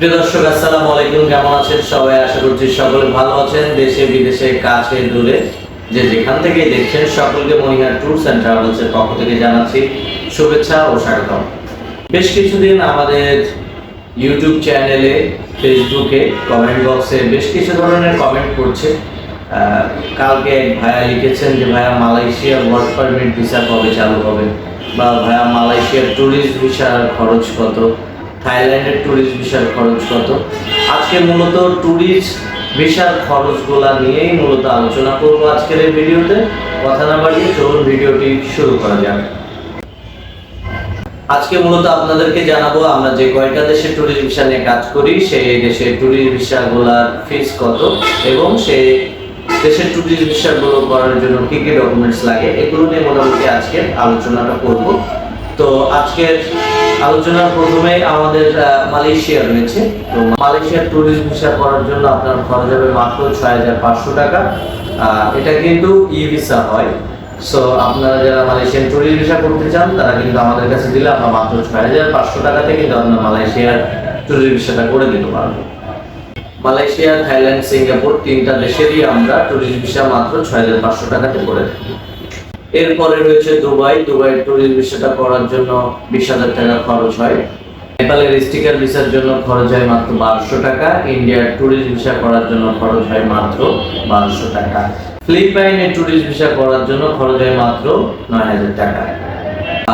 প্রিয় দর্শক, আসসালামু আলাইকুম। কেমন আছেন সবাই? আশা করছি সকলে ভালো আছেন। দেশে, বিদেশে, কাছে, দূরে, যে যেখান থেকে দেখছেন সকলকে মনিহার ট্যুরস অ্যান্ড ট্রাভেলস এর পক্ষ থেকে জানাচ্ছি শুভেচ্ছা ও স্বাগতম। বেশ কিছুদিন আমাদের ইউটিউব চ্যানেলে, ফেসবুকে, কমেন্ট বক্সে বেশ কিছু ধরনের কমেন্ট করছে। কালকে এক ভাইয়া লিখেছেন যে, ভাইয়া মালয়েশিয়ার ওয়ার্ক পারমিট ভিসা কবে চালু হবে? বা ভাইয়া, মালয়েশিয়ার ট্যুরিস্ট ভিসার খরচ কত? থাইল্যান্ডের ট্যুরিস্ট ভিসার খরচ কত? আজকে মূলত ট্যুরিস্ট ভিসার খরচগুলা নিয়েই মূলত আলোচনা করব আজকের এই ভিডিওতে। কথা না বাড়িয়ে চলুন ভিডিওটি শুরু করা যাক। আজকে মূলত আপনাদেরকে জানাব, আমরা যে কয়টা দেশে ট্যুরিস্ট ভিসা নিয়ে কাজ করি, সেই দেশের ট্যুরিস্ট ভিসাগুলার ফিস কত এবং সেই দেশের ট্যুরিস্ট ভিসাগুলো করার জন্য কি কি ডকুমেন্টস লাগে, এগুলো নিয়ে মোটামুটি আজকে আলোচনাটা করব। তো আজকের আলোচনার প্রথমে আমাদের মালয়েশিয়া রয়েছে। তো মালয়েশিয়ার ট্যুরিস্ট ভিসা করার জন্য আপনার খরচ হবে মাত্র ছয় হাজার পাঁচশো টাকা। এটা কিন্তু ই ভিসা হয়। সো আপনারা যারা মালয়েশিয়ান ট্যুরিস্ট ভিসা করতে চান, তারা কিন্তু আমাদের কাছে দিলে আমরা মাত্র ছয় হাজার পাঁচশো টাকাতে কিন্তু আপনার মালয়েশিয়ার ট্যুরিস্ট ভিসাটা করে দিতে পারব মালয়েশিয়া, থাইল্যান্ড, সিঙ্গাপুর তিনটা দেশেরই আমরা ট্যুরিস্ট ভিসা মাত্র ছয় হাজার পাঁচশো টাকাতে করে থাকি। এরপরে রয়েছে দুবাই। দুবাই ট্যুরিস্ট ভিসাটা করার জন্য বিশ হাজার টাকা খরচ হয়। নেপালের স্টিকার ভিসার জন্য খরচ হয় মাত্র বারোশো টাকা। ইন্ডিয়ার ট্যুরিস্ট ভিসা করার জন্য খরচ হয় মাত্র বারোশো টাকা। ফিলিপাইনের ট্যুরিস্ট ভিসা করার জন্য খরচ হয় মাত্র নয় হাজার টাকা।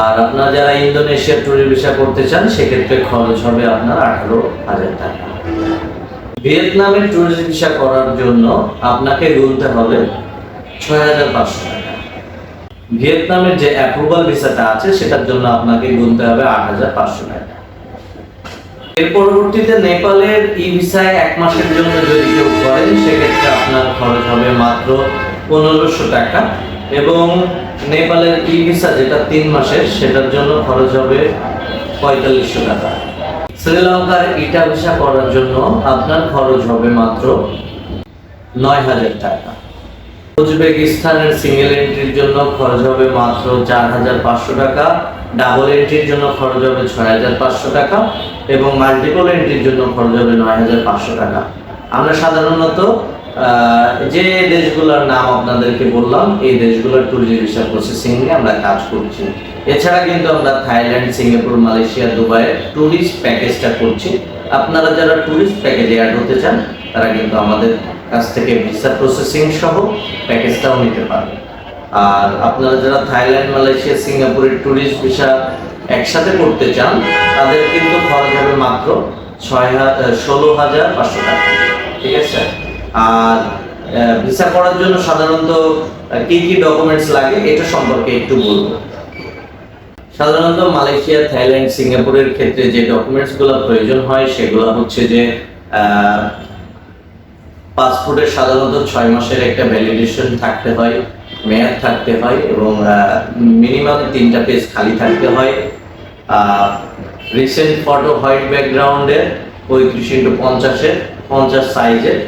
আর আপনারা যারা ইন্দোনেশিয়ার ট্যুরিস্ট ভিসা করতে চান, সেক্ষেত্রে খরচ হবে আপনার আঠারো হাজার টাকা। ভিয়েতনামের ট্যুরিস্ট ভিসা করার জন্য আপনাকে গুনতে হবে ছয় হাজার পাঁচশো টাকা। ভিয়েতনামের যে অ্যাপ্রুভাল ভিসাটা আছে, সেটার জন্য আপনাকে গুনতে হবে আট হাজার পাঁচশো টাকা। এর পরবর্তীতে নেপালের ই ভিসায় এক মাসের জন্য যদি কেউ করেন, সেক্ষেত্রে আপনার খরচ হবে মাত্র পনেরোশো টাকা এবং নেপালের ই ভিসা যেটা তিন মাসের, সেটার জন্য খরচ হবে পঁয়তাল্লিশশো টাকা। শ্রীলঙ্কার ইটা ভিসা করার জন্য আপনার খরচ হবে মাত্র নয় হাজার টাকা। উজবেকিস্তানের সিঙ্গেল এন্ট্রির জন্য খরচ হবে মাত্র চার হাজার পাঁচশো টাকা ডাবল এন্ট্রির জন্য খরচ হবে ছয় হাজার পাঁচশো টাকা এবং মাল্টিপল এন্ট্রির জন্য খরচ হবে নয় হাজার পাঁচশো টাকা। আমরা সাধারণত যে দেশগুলোর নাম আপনাদেরকে বললাম, এই দেশগুলোর ট্যুরিজম ভিসা প্রসেসিং নিয়ে আমরা কাজ করছি। এছাড়া কিন্তু আমরা থাইল্যান্ড, সিঙ্গাপুর, মালয়েশিয়া, দুবাইয়ের ট্যুরিস্ট প্যাকেজটা করছি। আপনারা যারা ট্যুরিস্ট প্যাকেজে অ্যাড হতে চান, তারা কিন্তু আমাদের কাছ থেকে ভিসা প্রসেসিং সহ প্যাকেজটাও নিতে পারবেন আর আপনারা যারা থাইল্যান্ড, মালয়েশিয়া, সিঙ্গাপুরের ট্যুরিস্ট ভিসা একসাথে করতে চান, তাদের কিন্তু খরচ হবে মাত্র ছয় ষোলো হাজার পাঁচশো টাকা। ঠিক আছে? আর ভিসা করার জন্য সাধারণত কি কি ডকুমেন্টস লাগে এটা সম্পর্কে একটু বলব। সাধারণত মালয়েশিয়া, থাইল্যান্ড, সিঙ্গাপুরের ক্ষেত্রে যে ডকুমেন্টসগুলো প্রয়োজন হয়, সেগুলো হচ্ছে যে পাসপোর্টের সাধারণত ছয় মাসের একটা ভ্যালিডেশন থাকতে হয়, মেয়াদ থাকতে হয় এবং মিনিমাম তিনটা পেজ খালি থাকতে হয়। রিসেন্ট ফটো হোয়াইট ব্যাকগ্রাউন্ডের পঁয়ত্রিশ ইন্টু পঞ্চাশের পঞ্চাশ সাইজের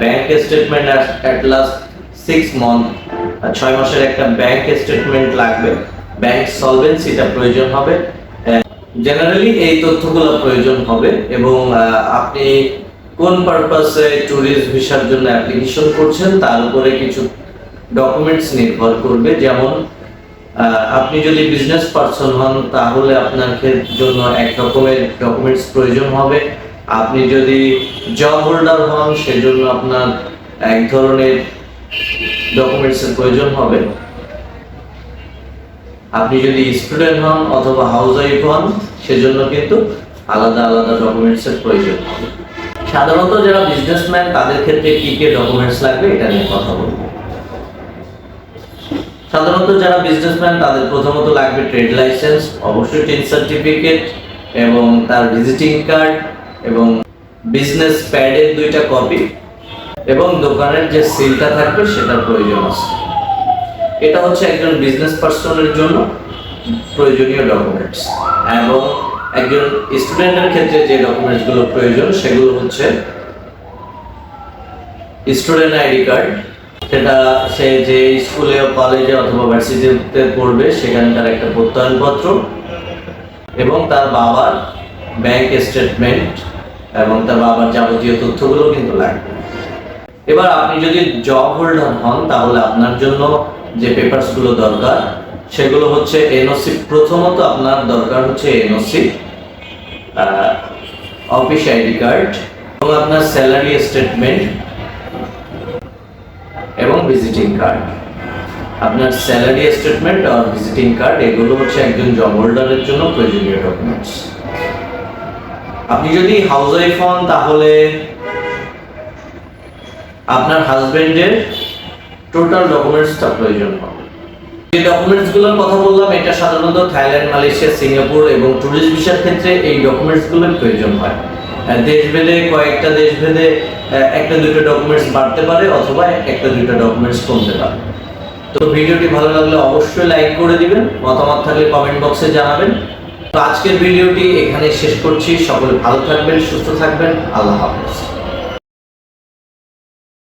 bank statement at last six month ছয় মাসের একটা ব্যাংক স্টেটমেন্ট লাগবে। ব্যাংক সলভেন্সিটা প্রয়োজন হবে। জেনারেলি এই তথ্যগুলো প্রয়োজন হবে এবং আপনি কোন পারপাসে ট্যুরিস্ট ভিসার জন্য অ্যাপ্লিকেশন করছেন, তার উপরে কিছু ডকুমেন্টস নির্ভর করবে। যেমন আপনি যদি বিজনেস পারসন হন, তাহলে আপনার জন্য এক রকমের ডকুমেন্টস প্রয়োজন হবে। আপনি যদি জব হোল্ডার হন, সেজন্য আপনার এক ধরনের ডকুমেন্টসের প্রয়োজন হবে। আপনি যদি স্টুডেন্ট হন অথবা হাউস ওয়াইফ হন, সেজন্য কিন্তু আলাদা আলাদা ডকুমেন্টসের প্রয়োজন হবে। সাধারণত যারা বিজনেসম্যান তাদের ক্ষেত্রে কি কি ডকুমেন্টস লাগবে এটা নিয়ে কথা বলব। সাধারণত যারা বিজনেসম্যান তাদের প্রথমত লাগবে ট্রেড লাইসেন্স অবশ্যই টেন সার্টিফিকেট এবং তার ভিজিটিং কার্ড এবং বিজনেস প্যাডের দুইটা কপি এবং দোকানের যে সিলটা থাকবে সেটার প্রয়োজন আছে। এটা হচ্ছে একজন বিজনেস পার্সনের জন্য প্রয়োজনীয় ডকুমেন্টস এবং একজন স্টুডেন্টের ক্ষেত্রে যে ডকুমেন্টস ডকুমেন্টসগুলো প্রয়োজন, সেগুলো হচ্ছে স্টুডেন্ট আইডি কার্ড সেটা সে যে স্কুলে কলেজে অথবা ভার্সিটিতে পড়বে সেখানকার একটা প্রত্যয়নপত্র এবং তার বাবার ব্যাংক স্টেটমেন্ট এবং তার বাবার যাবতীয় তথ্যগুলো কিন্তু লাগবে। এবার আপনি যদি জব হোল্ডার হন, তাহলে আপনার জন্য যে পেপারসগুলো দরকার সেগুলো হচ্ছে এনওসি প্রথমত আপনার দরকার হচ্ছে এনওসি অফিস আইডি কার্ড এবং আপনার স্যালারি স্টেটমেন্ট এবং ভিজিটিং কার্ড। আপনার স্যালারি স্টেটমেন্ট আর ভিজিটিং কার্ড, এগুলো হচ্ছে একজন জব হোল্ডারের জন্য প্রয়োজনীয় ডকুমেন্টস। আপনি যদি হাউস ওয়াইফ হন, তাহলে আপনার হাজবেন্ডের টোটাল ডকুমেন্টসটা প্রয়োজন হবে। যে ডকুমেন্টসগুলোর কথা বললাম, এটা সাধারণত থাইল্যান্ড, মালয়েশিয়া, সিঙ্গাপুর এবং ট্যুরিস্ট ভিসার ক্ষেত্রে এই ডকুমেন্টসগুলোর প্রয়োজন হয়। দেশভেদে কয়েকটা দেশভেদে একটা দুটো ডকুমেন্টস বাড়তে পারে অথবা একটা দুটো ডকুমেন্টস কমতে পারে। তো ভিডিওটি ভালো লাগলে অবশ্যই লাইক করে দিবেন, মতামত থাকলে কমেন্ট বক্সে জানাবেন। তো আজকের ভিডিওটি এখানে শেষ করছি, সকলে ভালো থাকবেন, সুস্থ থাকবেন, আল্লাহ হাফেজ।